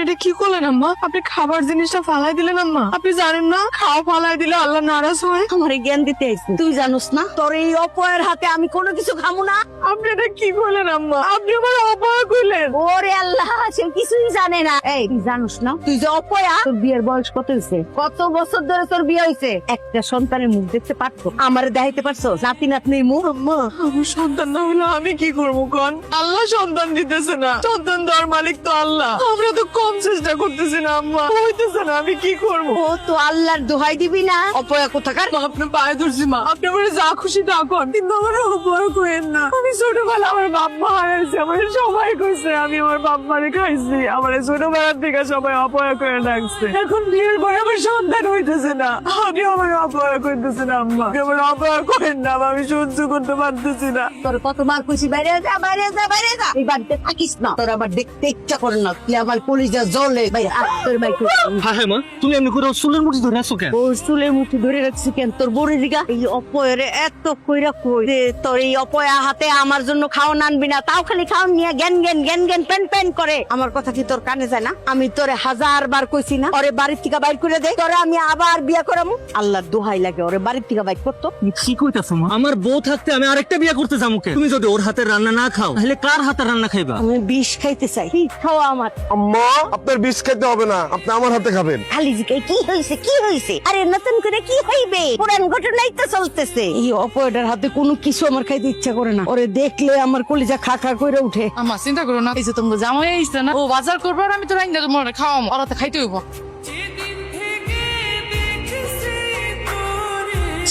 আপনি এটা কি করলেন আম্মা? আপনি খাবার জিনিসটা ফালাই দিলেন আম্মা। আপনি জানেন না খাওয়া ফালাই দিলে আল্লাহ নারাজ হয়। আমার জ্ঞান দিতে আইছি তুই জানোস না তোর এই অপয়ের হাতে আমি কোনো কিছু খামু না। আপনি এটা কি করলেন আম্মা? আপনি আমার অপয়া করলেন। ওরে আল্লাহ সে কিছুই জানে না। এই তুই জানোস না তুই যে অপয়া তোর বিয়ের বয়স কত হয়েছে কত বছর ধরে তোর বিয়ে হয়েছে একটা সন্তানের মুখ দেখতে পারতো। আমার দেখাইতে পারছ নাতি নাতনির মুখ? আম্মা আমার সন্তান না হলে আমি কি করব কন? আল্লাহ সন্তান দিতেছে না। সন্তান দেওয়ার মালিক তো আল্লাহ। আমরা তো কম চেষ্টা করতেছি না আম্মা? হইতেছে না আমি কি করব? ও তো আল্লাহর দোহাই দিবি না। অপয়া কোথাকার? মা, আপনি পায়ে ধরছি মা। আপনি আমার যা খুশি তা কর। কিন্তু আমার অপয়া করেন না। আমি ছোটবেলা আমার বাপ্পা হারাইছে আমার সবাই কইছে আমি আমার বাপ্পারে খাইছি। আমার ছোটবেলার থেকে সবাই অপয়া করে ডাকছে। এখন বিয়ের পরে আমার সন্তান হইতেছে না? আপনি আমার অপয়া করতেছে না আম্মা। আমার অপয়া করেন না আমি সহ্য করতে পারতেছি না। তোর কত মার খুশি বাইরে যা বাইরে যা বাইরে যা। এই বাড়িতে থাকিস না। তোর আবার দেখতে ইচ্ছা করে না তুই আমার কলিজা জলে ভাই আর তোর ভাই হ্যাঁ হ্যাঁ মা। তুমি এমনি করে চুলের মুঠি ধরে আছো কেন? ওর চুলের মুঠি ধরে রাখছি কেন? তোর বড়ি এই অপয়ের এত কইরা কই যে তোর এই অপয়া হাতে আমার জন্য খাওয়া আনবি না। তাও খালি খাওয়া নিয়ে জ্ঞান জ্ঞান জ্ঞান জ্ঞান প্যান প্যান করে। আমার কথা কি তোর কানে যায় না? আমি তোরে হাজার বার কইছি না। ওরে বাড়ির থেকে বাইর করে দে। তোরে আমি আবার বিয়া করামু? আল্লাহ দোহাই লাগে ওরে বাড়ির থেকে বাইর করতো। কি কইতাছো মা? আমার বউ থাকতে আমি আরেকটা বিয়ে করতে যাব কে? তুমি যদি ওর হাতের রান্না না খাও তাহলে কার হাতের রান্না খাইবা? আমি বিষ খাইতে চাই। কি খাওয়া আমার? আম্মা আপনার বিষ খেতে হবে না আপনি আমার হাতে খাবেন। খালি জিকে কি হয়েছে কি হয়েছে আরে নতুন করে কি হইবে? পুরান ঘটনাই তো চলতেছে। এই অপয়টার হাতে কোনো কিছু আমার খাইতে ইচ্ছা করে না। ওরে দেখলে আমার কলিজা খা খা করে উঠে। আমার চিন্তা করো না। এই যে তোমরা জামাই আইসছে না ও বাজার করব আর আমি তো রাইন্দা তোমার খাওয়াম। ওরা তো খাইতে হইব।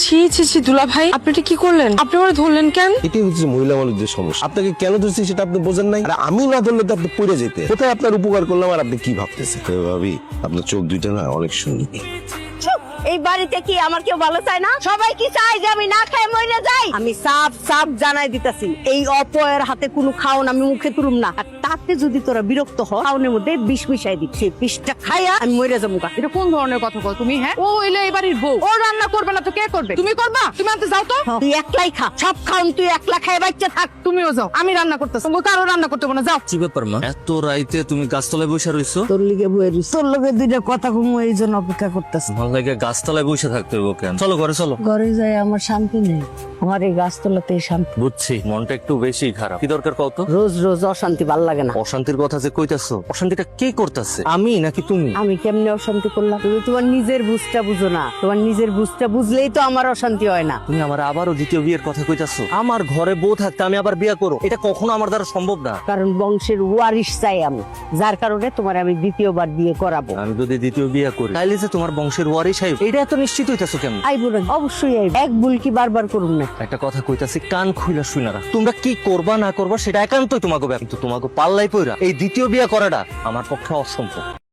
ছি ছি ছি দুলা ভাই আপনি এটা কি করলেন? আপনি আমার ধরলেন কেন? এটাই হচ্ছে মহিলা মানুষদের সমস্যা। আপনাকে কেন ধরছি সেটা আপনি বোঝেন নাই? আর আমি না ধরলে তো আপনি পড়ে যেতে। কোথায় আপনার উপকার করলাম আর আপনি কি ভাবতেছেন? ভাবি আপনার চোখ দুইটা না অনেক সুন্দর! এই বাড়িতে কি আমার কেউ ভালো চায় না? সবাই কি চায় যে আমি না খাই মরে যাই? আমি সাফ সাফ জানাই দিতাছি এই অপয়ের হাতে কোনো খাওন আমি মুখে তুলুম না। আর তাতে যদি তোরা বিরক্ত হ খাওনের মধ্যে বিষ মিশাই দিচ্ছি বিষটা খাইয়া আমি মরে যাব। এটা কোন ধরনের কথা কও তুমি হ্যাঁ? ও হইলে এই বাড়ির বউ। ও রান্না করবে না তো কে করবে? তুমি করবা? তুমি আনতে যাও তো। তুই একলাই খা। সব খাওন তুই একলা খাই বাচ্চা থাক। তুমিও যাও। আমি রান্না করতেছি। কারও রান্না করতে না যাও। কি ব্যাপার মা? এত রাইতে তুমি গাছতলায় বসে রইছো? তোর লিগে বইয়ের তোর লগে দুইটা কথা কমু এই জন্য অপেক্ষা করতেছি। ভালো লাগে গাছতলায় বসে থাকতে হবে কেন? চলো ঘরে চলো। ঘরে যাই আমার শান্তি নেই। আমার এই গাছতলাতে শান্তি। বুঝছি মনটা একটু বেশি খারাপ। কি দরকার কত রোজ রোজ অশান্তি ভালো লাগে না। অশান্তির কথা যে কইতাছো অশান্তিটা কে করতেছে? আমি নাকি তুমি? আমি কেমনে অশান্তি করলাম? তুমি তোমার নিজের বুঝটা বুঝো না। তোমার নিজের বুঝটা বুঝলেই তো আমার অশান্তি হয় না। তুমি আমার আবারও দ্বিতীয় বিয়ের কথা কইতাছো? আমার ঘরে বউ থাকতে আমি আবার বিয়ে করো? এটা কখনো আমার দ্বারা সম্ভব না। কারণ বংশের ওয়ারিশ চাই আমি। যার কারণে তোমার আমি দ্বিতীয়বার বিয়ে করাবো। আমি যদি দ্বিতীয় বিয়ে করি তাইলে যে তোমার বংশের ওয়ারিশ আইব। এটা এত নিশ্চিত হইতাছো কেমন? আইবো না অবশ্যই আইব। এক ভুল কি বারবার করুন না। একটা কথা কইতাছি কান খুইলা শুইনা রাখ। তোমরা কি করবা না করবা সেটা একান্তই তোমাকে ব্যাপার কিন্তু তোমাকে পাল্লাই পইরা এই দ্বিতীয় বিয়া করাটা আমার পক্ষে অসম্ভব।